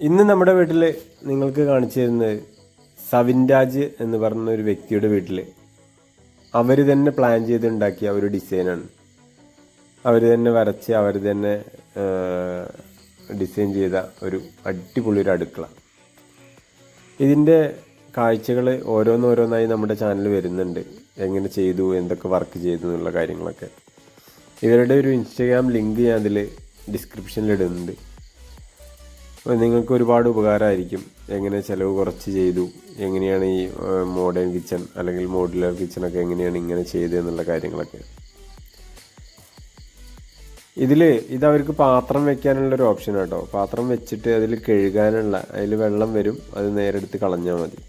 ഇന്ന് നമ്മുടെ വീട്ടിൽ നിങ്ങൾക്ക് കാണിച്ചു തരുന്നത് സവിൻരാജ് എന്ന് പറഞ്ഞ ഒരു വ്യക്തിയുടെ വീട്ടിൽ അവർ തന്നെ പ്ലാൻ ചെയ്തുണ്ടാക്കിയ ഒരു ഡിസൈനാണ് അവർ തന്നെ വരച്ച് അവർ തന്നെ ഡിസൈൻ ചെയ്ത ഒരു അടിപൊളി ഒരു അടുക്കള. ഇതിന്റെ കാഴ്ചകൾ ഓരോന്നോരോന്നായി നമ്മുടെ ചാനൽ വരുന്നുണ്ട്. എങ്ങനെ ചെയ്തു എന്തൊക്കെ വർക്ക് ചെയ്തു എന്നുള്ള കാര്യങ്ങളൊക്കെ. ഇവരുടെ ഒരു ഇൻസ്റ്റഗ്രാം ലിങ്ക് ഞാൻ അതിൽ ഡിസ്ക്രിപ്ഷനിൽ ഇടുന്നുണ്ട്. നിങ്ങൾക്ക് ഒരുപാട് ഉപകാരമായിരിക്കും. എങ്ങനെ ചിലവ് കുറച്ച് ചെയ്തു എങ്ങനെയാണ് ഈ മോഡേൺ കിച്ചൺ അല്ലെങ്കിൽ മോഡുലർ കിച്ചണൊക്കെ എങ്ങനെയാണ് ഇങ്ങനെ ചെയ്തതെന്നുള്ള കാര്യങ്ങളൊക്കെ. ഇതിൽ ഇത് അവർക്ക് പാത്രം വെക്കാനുള്ളൊരു ഓപ്ഷൻ കേട്ടോ പാത്രം വെച്ചിട്ട് അതിൽ കഴുകാനുള്ള അതിൽ വെള്ളം വരും അത് നേരെ എടുത്ത് കളഞ്ഞാൽ മതി.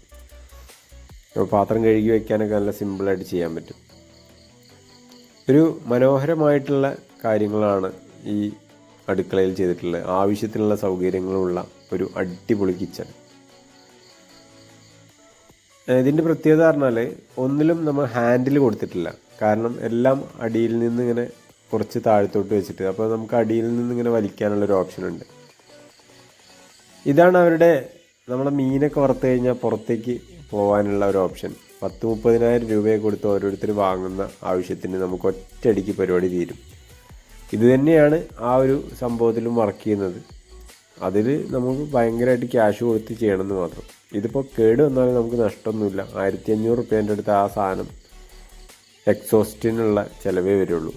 അപ്പോൾ പാത്രം കഴുകി വെക്കാനൊക്കെ നല്ല സിമ്പിളായിട്ട് ചെയ്യാൻ പറ്റും. ഒരു മനോഹരമായിട്ടുള്ള കാര്യങ്ങളാണ് ഈ അടുക്കളയിൽ ചെയ്തിട്ടുള്ള ആവശ്യത്തിനുള്ള സൗകര്യങ്ങളുള്ള ഒരു അടിപൊളി കിച്ചൺ ഇതിന്റെ പ്രത്യേകത പറഞ്ഞാൽ ഒന്നിലും നമ്മൾ ഹാൻഡിൽ കൊടുത്തിട്ടില്ല. കാരണം എല്ലാം അടിയിൽ നിന്ന് ഇങ്ങനെ കുറച്ച് താഴത്തോട്ട് വെച്ചിട്ട്. അപ്പോൾ നമുക്ക് അടിയിൽ നിന്ന് ഇങ്ങനെ വലിക്കാനുള്ളൊരു ഓപ്ഷൻ ഉണ്ട്. ഇതാണ് അവരുടെ നമ്മുടെ മീനൊക്കെ വറുത്ത് കഴിഞ്ഞാൽ പുറത്തേക്ക് പോകാനുള്ള ഒരു ഓപ്ഷൻ പത്ത് മുപ്പതിനായിരം രൂപയെ കൊടുത്ത് ഓരോരുത്തർ വാങ്ങുന്ന ആവശ്യത്തിന് നമുക്ക് ഒറ്റയടിക്ക് പരിപാടി തീരും. ഇത് തന്നെയാണ് ആ ഒരു സംഭവത്തിലും വർക്ക് ചെയ്യുന്നത്. അതിൽ നമുക്ക് ഭയങ്കരമായിട്ട് ക്യാഷ് കൊടുത്ത് ചെയ്യണമെന്ന് മാത്രം. ഇതിപ്പോൾ കേട് വന്നാലും നമുക്ക് നഷ്ടമൊന്നുമില്ല. ആയിരത്തി അഞ്ഞൂറ് റുപ്യേന്റെ അടുത്ത് ആ സാധനം എക്സോസ്റ്റിനുള്ള ചിലവേ വരുള്ളൂ.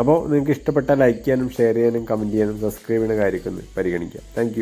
അപ്പോൾ നിങ്ങൾക്ക് ഇഷ്ടപ്പെട്ട ലൈക്ക് ചെയ്യാനും ഷെയർ ചെയ്യാനും കമന്റ് ചെയ്യാനും സബ്സ്ക്രൈബ് ചെയ്യുന്ന കാര്യമൊക്കെ ഒന്ന് പരിഗണിക്കാം. താങ്ക്